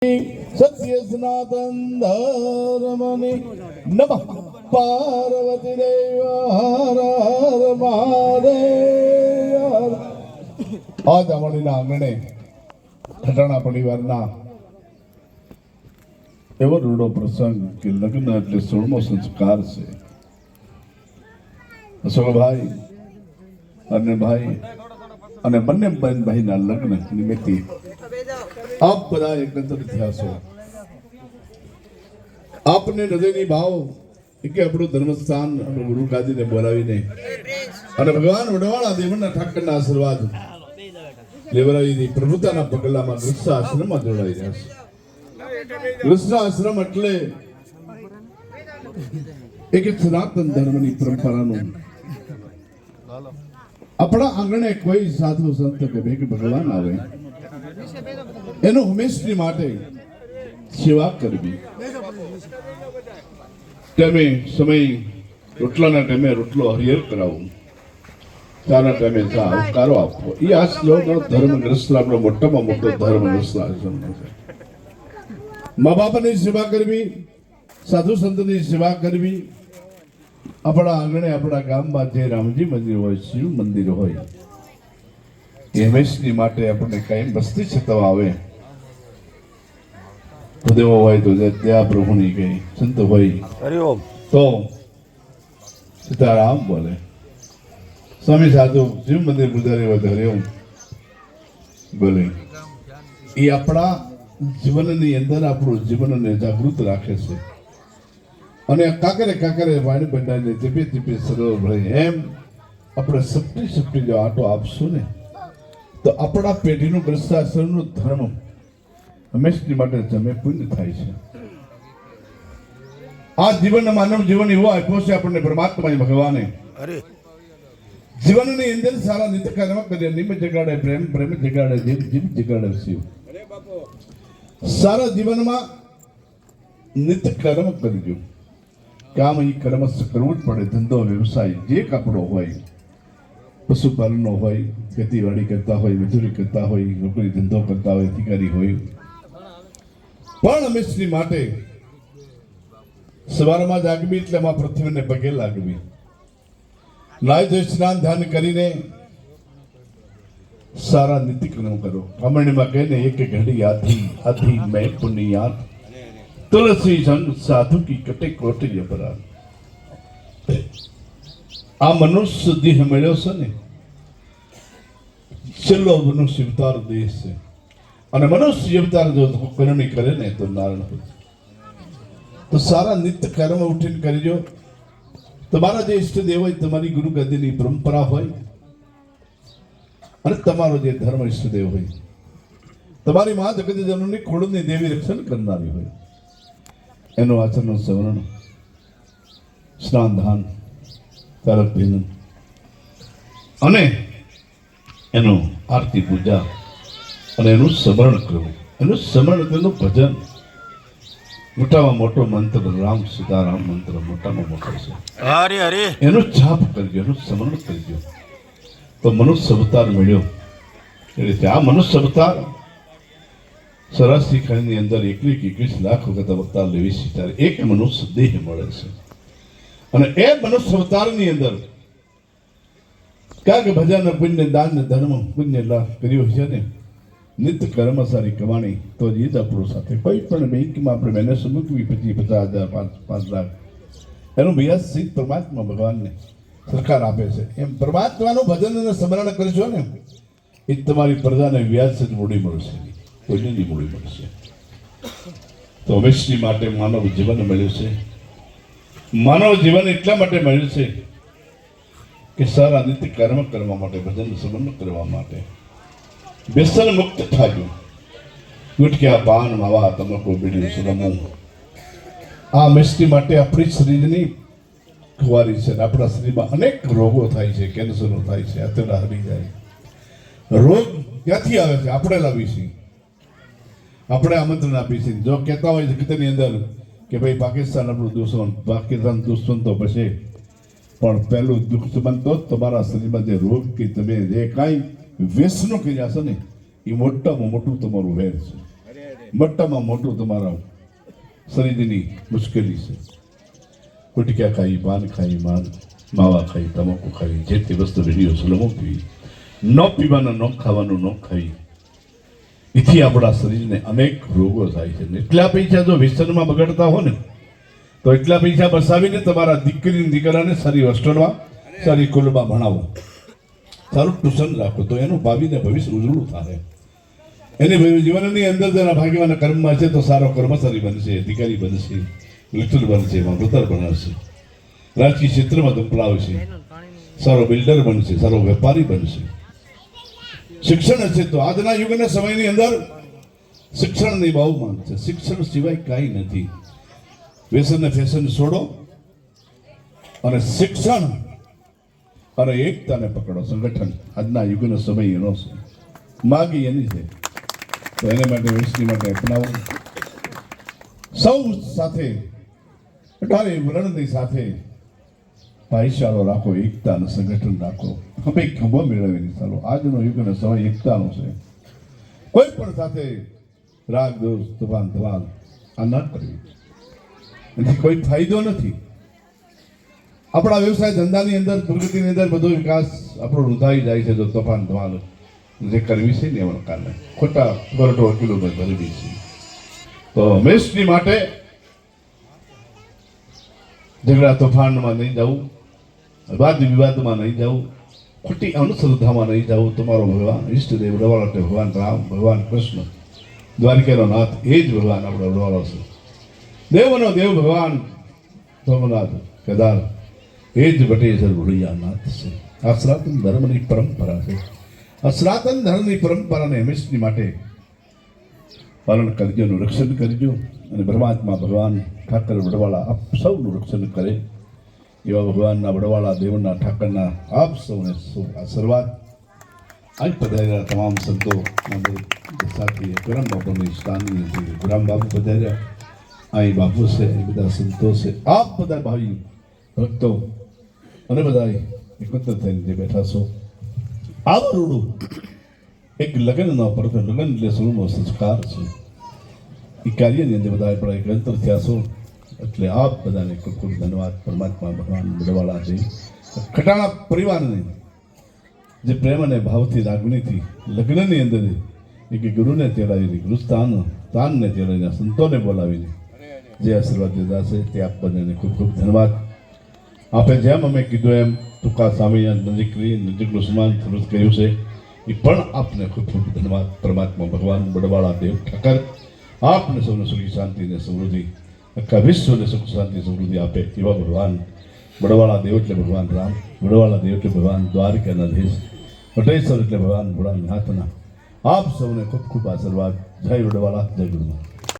સત્ય નમઃ પાર્વતી દેવ હર હર મહાદેવ આજ દામણીના આંગણે ખટાણા પરિવારના એવો રૂડો પ્રસંગ કે લગ્ન એટલે સોળમો સંસ્કાર છે અશોકભાઈ અને ભાઈ અને બંને બેન ભાઈના લગ્ન નિમિત્તે આપ બધા એકત્ર થયા છો આપને હૃદયની ભાવ કે આપણું ધર્મસ્થાન આપણું ગુરુ ગાદીને બોલાવીને. અને ભગવાન વડવાળા દેવના ઠાકરના આશીર્વાદ લેવરાવીની પ્રભુતાના પગલામાં ગૃહસ્થ આશ્રમમાં જોડાઈ રહ્યા છે. ગૃહસ્થ આશ્રમ એટલે એક સનાતન ધર્મની પરંપરાનું. આપણા આંગણે કોઈ સાધુ સંત કે ભેગ ભગવાન આવે. એનો હંમેશની માટે સેવા કરવી. ટાઈમે સમય રોટલાના ટાઈમે રોટલો હરિયર કરાવો. ચાના ટાઈમે ચા આવકારો આપવો એ આ શ્લોકનો ધર્મગ્રસ્ત આપણો મોટામાં મોટો ધર્મગ્રસ્ત આશ્રમનો છે. મા બાપની સેવા કરવી, સાધુ સંતની સેવા કરવી. આપણા આંગણે આપણા ગામમાં જે રામજી મંદિર હોય, શિવ મંદિર હોય, એ હંમેશની માટે આપણને કાંઈ મસ્તી છતાં આવે. ભૂદેવો હોય તો દયા પ્રભુની કહી સંત હોય. તો સીતારામ બોલે સ્વામી સાધુ શિવ મંદિર તો હરિઓમ બોલે એ આપણા જીવનની અંદર આપણું જીવનને જાગૃત રાખે છે. અને કાકરે કાકરે વાણી બંધાઈને ટીપે ટીપે સરળ ભરે એમ આપણે સપટી સપટી જો આટો આપશું ને તો આપણા પેઢીનું ભ્રષ્ટાચારનું ધર્મ હંમેશની માટે જમે પુણ્ય થાય છે. આ જીવન માનવ જીવન એવો આપ્યો છે આપણને પરમાત્મા ભગવાને. જીવનની અંદર સારા નિત્ય કર્મ કરીએ નિમ જગાડે પ્રેમ પ્રેમ જગાડે જીવ જીવ જગાડે શિવ સારા જીવનમાં નિત્ય કર્મ કરજો. કામ અહીં કર્મ કરવું જ પડે. ધંધો વ્યવસાય જે કાપડો હોય પશુપાલનનો હોય ખેતીવાડી કરતા હોય મજૂરી કરતા હોય નોકરી ધંધો કરતા હોય અધિકારી હોય પણ હંમેશની માટે સવારમાં જાગવી એટલે માં પૃથ્વીને પગે લાગવી. નાય સ્નાન ધ્યાન કરીને સારા નીતિક્રમ કરો. કમણીમાં કહીને એક ઘડી આધી આધી મેં પુનિયાત. તુલસી સંગ સાધુ કી કટે કોટી અપરાધ. આ મનુષ્ય દેહ મળ્યો છે ને, છેલ્લો મનુષ્ય અવતાર દેશ છે. અને મનુષ્ય જો કરણી કરે ને તો નારાયણ તો સારા નિત્ય કર્મ ઉઠીને કરજો. તમારા જે ઈષ્ટદેવ હોય, તમારી ગુરુ ગદીની પરંપરા હોય, અને તમારો જે ધર્મ ઈષ્ટદેવ હોય, તમારી મા જગત જનની ખોડની દેવી રક્ષણ કરનારી હોય. એનું આચરણ સ્મરણ સ્નાન ધાન તરફ અને એનું આરતી પૂજા અને એનું સ્મરણ કરવું. એનું સ્મરણ તેનું ભજન. મોટામાં મોટો મંત્ર રામ સીતારામ મંત્ર મોટામાં મોટો છે. હરે હરે. એનો જાપ કરજો એનું સ્મરણ કરજો. તો મનુષ્ય અવતાર મળ્યો. એ રીતે આ મનુષ્ય અવતાર સરાસરી ખંડની અંદર એકવીસ એકવીસ લાખ વખત અવતાર લેવી છે. ત્યારે એક મનુષ્ય દેહ મળે છે. અને એ મનુષ્ય અવતારની અંદર કાંઈક ભજન પુણ્ય દાન ધર્મ પુણ્ય લાભ કર્યો છે ને? નિત્ય કર્મસારી કમાણી તો જ એ જ આપણો સાથે કોઈ પણ બેંકમાં આપણે બેલેન્સ મૂકવી? પછી પચાસ હજાર, પાંચ પાંચ લાખ. એનું વ્યાજ સીધ પરમાત્મા ભગવાનને સરકાર આપે છે. એમ પરમાત્માનું ભજન અને સ્મરણ કરશો ને એ તમારી પ્રજાને વ્યાજ જ મૂડી મળશે. કોઈને નહીં મૂડી મળશે. તો હંમેશની માટે માનવ જીવન મળ્યું છે. માનવ જીવન એટલા માટે મળ્યું છે કે સારા નિત્ય કર્મ કરવા માટે, ભજન સ્મરણ કરવા માટે. વ્યસન મુક્ત થાજો ગુટક્યા પાન માવા તમાકુ બીડી સુરમું. આ મિસ્ટી માટે આપણી શરીરની ખુવારી છે આપણા શરીરમાં અનેક રોગો થાય છે, કેન્સરો થાય છે, આતરડા હરી જાય. રોગ ક્યાંથી આવે છે? આપણે લાવી છીએ. આપણે આમંત્રણ આપીએ છીએ. જો કહેતા હોય તેની અંદર કે ભાઈ પાકિસ્તાન આપણું દુશ્મન પાકિસ્તાન દુશ્મન તો પછી. પણ પહેલું દુશ્મન તો તમારા શરીરમાં જે રોગ કે તમે જે કાંઈ વ્યસનો કર્યા છે ને એ મોટામાં મોટું તમારું વેર છે. મોટામાં મોટું તમારા શરીરની મુશ્કેલી છે. ગુટક્યા ખાઈ, પાન ખાઈ, માન, માવા ખાઈ, તમાકુ ખાઈ, જે તે વસ્તુ રેડિયો સલમો પીવી. ન પીવાનું, ન ખાવાનું, ન ખાવી એથી આપણા શરીરને અનેક રોગો થાય છે. એટલા પૈસા જો વ્યસનમાં બગડતા હો ને, તો એટલા પૈસા બસાવીને તમારા દીકરી દીકરાને સારી હોસ્ટેલમાં સારી કુલમાં ભણાવો. સારું ટ્યુશન રાખો, તો એનું ભાવિને ભવિષ્ય ઉજળું થાય એને જીવનની અંદર જેના ભાગ્યવાના કર્મમાં છે, તો સારો કર્મચારી બનશે, અધિકારી બનશે કલેક્ટર બનશે, મામલતદાર બનાવશે. રાજકીય ક્ષેત્રમાં ધંપલાવશે સારો બિલ્ડર બનશે, સારો વેપારી બનશે. શિક્ષણ હશે તો આજના યુગના સમયની અંદર શિક્ષણની બહુ માંગ છે. શિક્ષણ સિવાય કાંઈ નથી. વ્યસન ફેશન છોડો અને શિક્ષણ અને એકતાને પકડો સંગઠન આજના યુગનો સમય એનો છે માગી એની છે તો એને માટે વૈશ્વી માટે અપનાવો સૌ સાથે અઢારે વર્ણની સાથે ભાઈચારો રાખો એકતા અને સંગઠન રાખો અમે ખંભો મેળવીને ચાલો આજનો યુગનો સમય એકતાનો છે કોઈ પણ સાથે રાગ દોષ તોફાન ધવાલ આ ન કરવી એથી કોઈ ફાયદો નથી આપણા વ્યવસાય ધંધાની અંદર, પ્રગતિની અંદર બધો વિકાસ આપણો રૂંધાઈ જાય છે, જો તોફાન ધમાલ જે કરવી છે ને એમના કારણે ખોટા કોર્ટો વકીલો ભરવી છે તો હંમેશની માટે ઝઘડા તોફાનમાં નહીં જવું વાદ વિવાદમાં નહીં જવું ખોટી અંધશ્રદ્ધામાં નહીં જવું તમારો ભગવાન ઈષ્ટદેવ રવાળો ભગવાન રામ, ભગવાન કૃષ્ણ, દ્વારકાનો નાથ, એ જ ભગવાન આપણો રવાળો છે. દેવનો દેવ ભગવાન સોમનાથ, કેદાર એ જ વટેસર ભોળિયાનાથ છે આ સનાતન ધર્મની પરંપરા છે આ સનાતન ધર્મની પરંપરાને હંમેશની માટે પાલન કરજો એનું રક્ષણ કરજો અને પરમાત્મા ભગવાન ઠાકર વડવાળા આપ સૌનું રક્ષણ કરે એવા ભગવાનના વડવાળા દેવના ઠાકરના આપ સૌને આશીર્વાદ આજ પધાર્યા તમામ સંતો સાથે ગુરામ બાપુની સ્થાનની ગુરામ બાપુ પધાર્યા અહીં બાપુ છે એ બધા સંતો છે આપ બધા ભાઈ ભક્તો, અને બધા એકત્ર થઈને જે બેઠા છો, આવો રૂડું. એક લગ્નના પરત લગ્ન એટલે સૌનો સંસ્કાર છે. એ કાર્યની અંદર બધા આપણા એકત્ર થયા છો. એટલે આપ બધાને ખૂબ ખૂબ ધન્યવાદ. પરમાત્મા ભગવાન બડવાળા છે. ખટાણા પરિવારને જે પ્રેમ અને ભાવથી લાગણીથી લગ્નની અંદર એક ગુરુને તેડાવીને ગુરુસ્થાન તાનને તેડાવીને સંતોને બોલાવીને જે આશીર્વાદ દીધા છે તે આપ બધાને ખૂબ ખૂબ ધન્યવાદ. આપે જેમ અમે કીધું એમ ટૂંકા સ્વામી નજીકની નજીકનું સમાન થોડું કહ્યું છે એ પણ આપને ખૂબ ખૂબ ધન્યવાદ. પરમાત્મા ભગવાન બડવાળા દેવ ઠાકર, આપને સૌને સુખી, શાંતિ અને સમૃદ્ધિ, આખા વિશ્વને સુખ, શાંતિ સમૃદ્ધિ આપે એવા ભગવાન બડવાળા દેવ એટલે ભગવાન રામ બડવાળા દેવ એટલે ભગવાન દ્વારકાના દેશ પટેશ્વર એટલે ભગવાન ભોળાનાથના. આપ સૌને ખૂબ ખૂબ આશીર્વાદ. જય વડવાળા જય ગુરુમાં